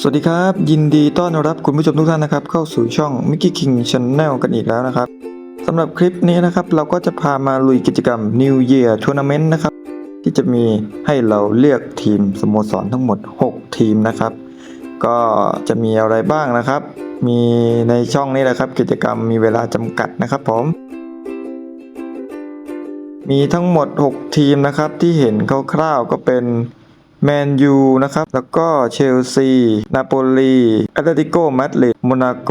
สวัสดีครับ ยินดีต้อนรับคุณผู้ชมทุกท่านนะครับ เข้าสู่ช่อง Mickey King Channel กันอีกแล้วนะครับสำหรับคลิปนี้นะครับ เราก็จะพามาลุยกิจกรรม New Year Tournament นะครับ ที่จะมีให้เราเลือกทีมสโมสรทั้งหมด 6 ทีมนะครับ ก็จะมีอะไรบ้างนะครับ มีในช่องนี้แหละครับ กิจกรรมมีเวลาจำกัดนะครับผมมีทั้งหมด 6 ทีมนะครับที่เห็นคร่าวๆก็เป็น แมนยูนะครับ แล้วก็เชลซี นาโปลีแอตเลติโกมาดริดโมนาโก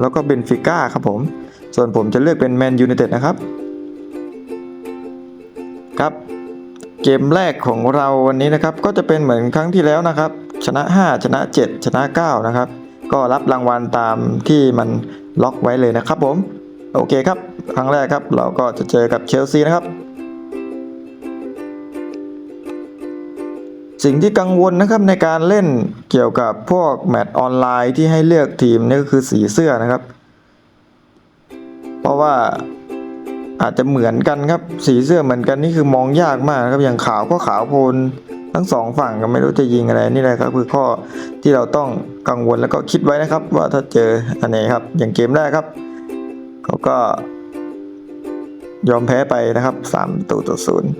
แล้วก็เบนฟิก้าครับผม ส่วนผมจะเลือกเป็นแมนยูไนเต็ดนะครับ ครับ เกมแรกของเราวันนี้นะครับ ก็จะเป็นเหมือนครั้งที่แล้วนะครับ ชนะ 5 ชนะ 7 ชนะ 9 นะครับ ก็รับรางวัลตามที่มันล็อกไว้เลยนะครับผม โอเคครับ ครั้งแรกครับ เราก็จะเจอกับเชลซีนะครับ สิ่งที่กังวลนะครับในการเล่นเกี่ยวกับพวกแมตช์ออนไลน์ที่ให้เลือกทีมนี่ก็คือสีเสื้อนะครับ เพราะว่าอาจจะเหมือนกันครับสีเสื้อเหมือนกันนี่คือมองยากมากครับอย่างขาวก็ขาวโพลนทั้งสองฝั่งก็ไม่รู้จะยิงอะไรนี่แหละครับคือข้อที่เราต้องกังวลแล้วก็คิดไว้นะครับ ว่าถ้าเจออันไหนครับ อย่างเกมแรกครับเขาก็ยอมแพ้ไปนะครับ3ประตูต่อศูนย์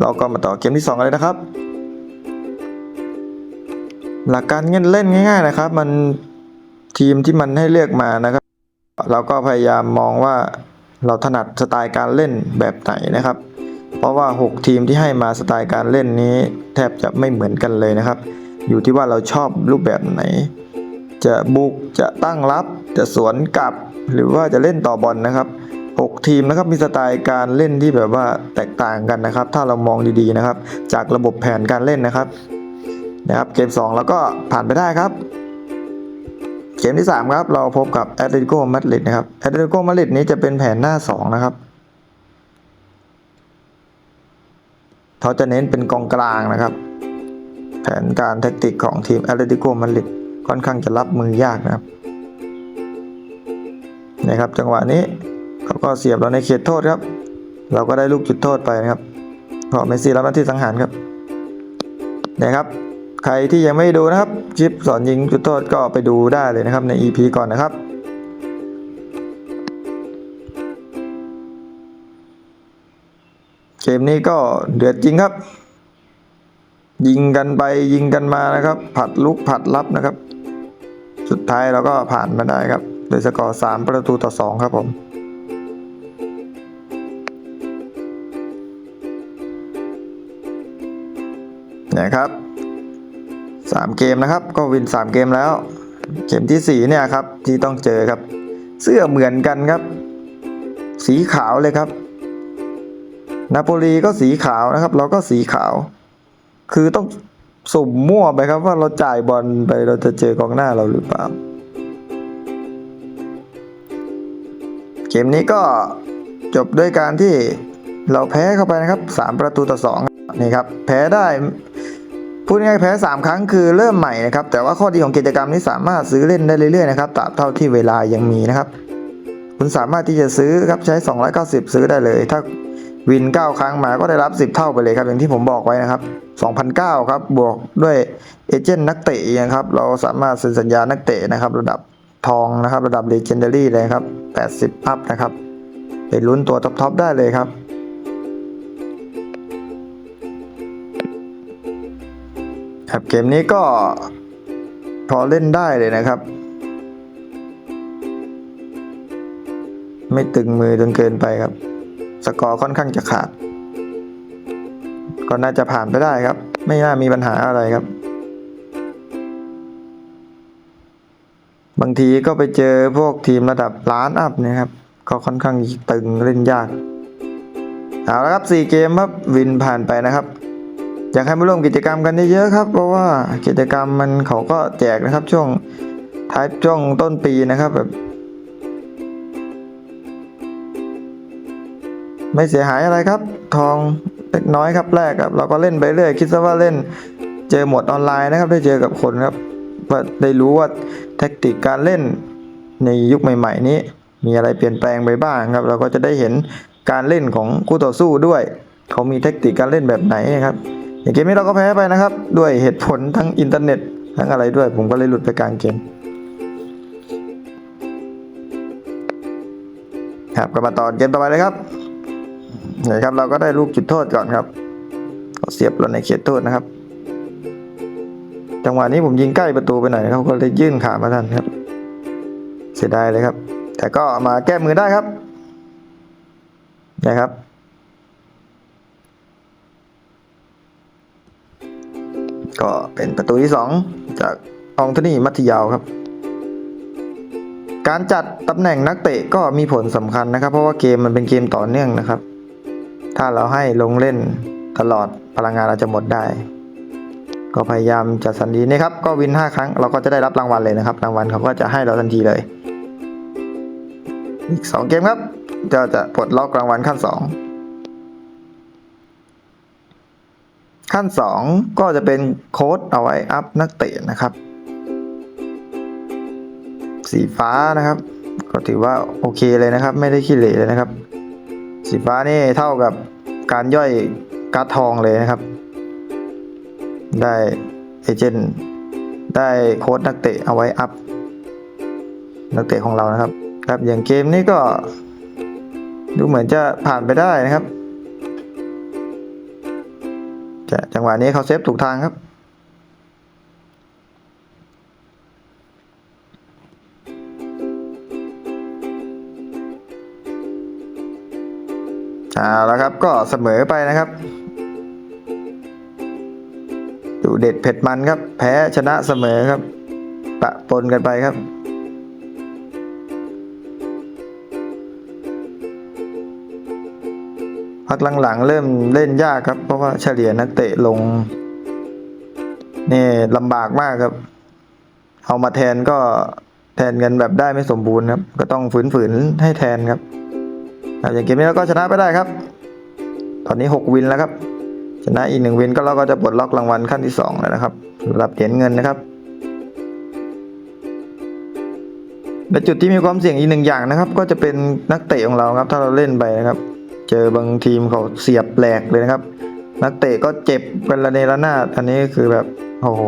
เราก็มาต่อเกมที่2กันเลยนะครับ หลักการเล่นง่าย ๆนะครับ มันทีมที่มันให้เลือกมานะครับ เราก็พยายามมองว่าเราถนัดสไตล์การเล่นแบบไหนนะครับ เพราะว่า 6 ทีมที่ให้มาสไตล์การเล่นนี้ แทบจะไม่เหมือนกันเลยนะครับ อยู่ที่ว่าเราชอบรูปแบบไหน จะบุกจะตั้งรับ จะสวนกลับ หรือว่าจะเล่นต่อบอลนะครับ 6 ทีมนะครับมีสไตล์การเล่นที่แบบว่าแตกต่างกันนะครับ ถ้าเรามองดีๆนะครับ จากระบบแผนการเล่นนะครับ นะครับ เกม 2 แล้วก็ผ่านไปได้ครับ เกมที่ 3 ครับ เราพบกับแอตเลติโกมาดริดนะครับแอตเลติโกมาดริดนี้จะเป็นแผนหน้า 2 นะครับเขาจะเน้นเป็นกองกลางนะครับ แผนการแทคติกของทีมแอตเลติโกมาดริดค่อนข้างจะรับมือยากนะครับนะครับจังหวะนี้เขาก็เสียบเราในเขตโทษครับ เราก็ได้ลูกจุดโทษไปนะครับพอเมสซี่รับหน้าที่สังหารครับนะครับ ใครที่ยังไม่ดูนะครับคลิปสอนยิงจุดโทษก็ไปดูได้เลยนะครับใน EP ก่อนนะครับเกมนี้ก็เดือดจริงครับ ยิงกันไปยิงกันมานะครับ ผัดลุกผัดรับนะครับ สุดท้ายเราก็ผ่านมาได้ครับ โดยสกอร์3ประตูต่อ 2 ครับผม นะครับ สามเกมนะครับ ก็วินสามเกมแล้ว เกมที่สี่เนี่ยครับที่ต้องเจอครับ เสื้อเหมือนกันครับ สีขาวเลยครับ นาโปลีก็สีขาวนะครับ เราก็สีขาว คือต้องสุ่มมั่วไปครับว่าเราจ่ายบอลไปเราจะเจอกองหน้าเราหรือเปล่า เกมนี้ก็จบด้วยการที่เราแพ้เข้าไปนะครับ 3 ประตูต่อ2นี่ครับ แพ้ได้ พูดง่ายแพ้ 3 ครั้งคือเริ่มใหม่นะครับ แต่ว่าข้อดีของกิจกรรมนี้สามารถซื้อเล่นได้เรื่อยๆนะครับตราบเท่าที่เวลายังมีนะครับ คุณสามารถที่จะซื้อครับใช้ 290 ซื้อได้เลย ถ้าวิน 9 ครั้งมาก็ได้รับ 10 เท่าไปเลยครับ อย่างที่ผมบอกไว้นะครับ2,009ครับ บวกด้วยเอเจนต์นักเตะนะครับ เราสามารถเซ็นสัญญานักเตะนะครับ ระดับทองนะครับ ระดับเลเจนดารี่เลยครับ 80 อัพนะครับ ไปลุ้นตัวท็อปๆได้เลยครับ ครับเกมนี้ก็พอเล่นได้เลยนะครับ ไม่ตึงมือจนเกินไปครับ สกอร์ค่อนข้างจะขาด ก็น่าจะผ่านไปได้ครับ ไม่น่ามีปัญหาอะไรครับ บางทีก็ไปเจอพวกทีมระดับล้านอัพนะครับ ก็ค่อนข้างตึงเล่นยาก เอาละครับ 4 เกมครับ วินผ่านไปนะครับ อยากให้มาร่วมกิจกรรมกันเยอะๆครับ เพราะว่ากิจกรรมมันเขาก็แจกนะครับช่วงท้ายช่วงต้นปีนะครับแบบ ไม่เสียหายอะไรครับ ทองเล็กน้อยครับแรกครับ เราก็เล่นไปเรื่อยคิดซะว่าเล่นเจอหมดออนไลน์นะครับ ได้เจอกับคนครับได้รู้ว่าแทคติกการเล่นในยุคใหม่ ๆ นี้ มีอะไรเปลี่ยนแปลงไปบ้างครับ เราก็จะได้เห็นการเล่นของคู่ต่อสู้ด้วย เขามีแทคติกการเล่นแบบไหนครับ อย่างเกมนี้เราก็แพ้ไปนะครับ ด้วยเหตุผลทั้งอินเทอร์เน็ตทั้งอะไรด้วย ผมก็เลยหลุดไปกลางเกมครับก็มาต่อเกมต่อไปเลยครับนี่ครับเราก็ได้ลูกจุดโทษก่อนครับเสียบลงในเขตโทษนะครับ จังหวะนี้ผมยิงใกล้ประตูไปหน่อยเขาก็เลยยื่นขามาทันครับ เสียดายเลยครับ แต่ก็มาแก้มือได้ครับนะครับ ก็เป็นประตูที่ 2 จากอองโทนี่มัธยาวครับ การจัดตำแหน่งนักเตะก็มีผลสำคัญนะครับ เพราะว่าเกมมันเป็นเกมต่อเนื่องนะครับ ถ้าเราให้ลงเล่นตลอดพลังงานเราจะหมดได้ ก็พยายามจัดสรรดีนี่ครับ ก็วิน 5 ครั้งเราก็จะได้รับรางวัลเลยนะครับ รางวัลเขาก็จะให้เราทันทีเลย อีก 2 เกมครับจะจะปลดล็อกรางวัลขั้น 2 ขั้น 2 ก็จะเป็นโค้ดเอาไว้อัพนักเตะนะครับ สีฟ้านะครับ ก็ถือว่าโอเคเลยนะครับ ไม่ได้ขี้เหร่เลยนะครับ สีฟ้านี่เท่ากับการย่อยการ์ดทองเลยนะครับ ได้เอเจนต์ได้โค้ดนักเตะเอาไว้อัพนักเตะของเรานะครับ ครับอย่างเกมนี้ก็ ดูเหมือนจะผ่านไปได้นะครับ จะจังหวะนี้เขาเซฟถูกทางครับ เอาแล้วครับก็เสมอไปนะครับดูเด็ดเผ็ดมันครับ แพ้ชนะเสมอครับ ปะปนกันไปครับ พักหลังๆ เริ่มเล่นยากครับ เพราะว่าเฉลี่ยนักเตะลงนี่ลำบากมากครับ เอามาแทนก็แทนกันแบบได้ไม่สมบูรณ์ครับ ก็ต้องฝืนๆให้แทนครับอย่างเกมนี้เราก็ชนะไปได้ครับ ตอนนี้ 6 วินแล้วครับ ชนะอีกหนึ่งวินก็เราก็จะปลดล็อกรางวัลขั้นที่ 2 แล้วนะครับสำหรับเหรียญเงินนะครับและจุดที่มีความเสี่ยงอีกหนึ่งอย่างนะครับ ก็จะเป็นนักเตะของเราครับ ถ้าเราเล่นไปนะครับ เจอบางทีมเขาเสียบแหลกเลยนะครับ นักเตะก็เจ็บเป็นระเนระนาดอันนี้ก็คือแบบโอ้โห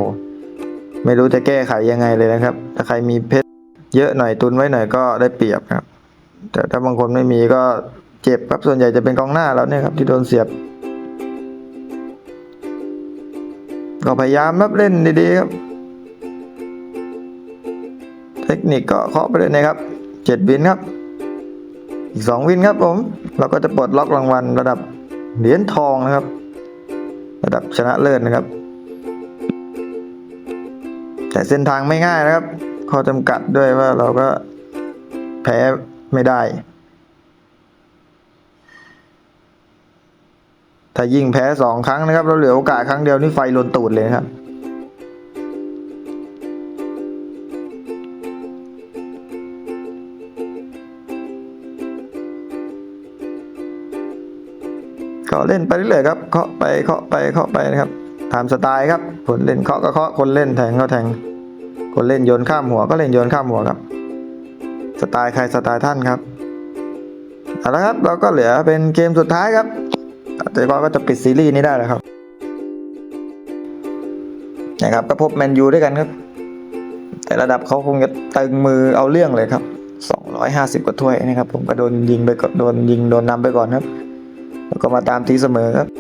ไม่รู้จะแก้ไขยังไงเลยนะครับ ถ้าใครมีเพชรเยอะหน่อยตุนไว้หน่อยก็ได้เปรียบครับ แต่ถ้าบางคนไม่มีก็เจ็บครับส่วนใหญ่จะเป็นกองหน้าแล้วเนี่ยครับที่โดนเสียบ ก็พยายามรับเล่นดีๆครับ เทคนิคก็เคาะไปเลยนะครับเจ็ดวินครับ อีกสองวินครับผม เราก็จะปลดล็อกรางวัลระดับเหรียญทองนะครับ ระดับชนะเลิศนะครับ แต่เส้นทางไม่ง่ายนะครับ ข้อจำกัดด้วยว่าเราก็แพ้ไม่ได้ ถ้ายิ่งแพ้สองครั้งนะครับ เราเหลือโอกาสครั้งเดียวนี่ไฟลนตูดเลยครับ็เล่นไปเรื่อยๆครับเคาะไปเคาะไปเคาะไปนะครับตามสไตล์ครับคนเล่นเคาะก็เคาะคนเล่นแทงก็แทง คนเล่นโยนข้ามหัวก็เล่นโยนข้ามหัวครับ สไตล์ใครสไตล์ท่านครับเอาละครับเราก็เหลือเป็นเกมสุดท้ายครับเจ๊ก็จะปิดซีรีส์นี้ได้แล้วครับนะครับก็พบแมนยูด้วยกันครับ แต่ระดับเขาคงจะตึงมือเอาเรื่องเลยครับ 250 กว่าถ้วยนะครับ ผมก็โดนยิงไปก่อนโดนยิงโดนนำไปก่อนครับ แล้วก็มาตามทีเสมอครับ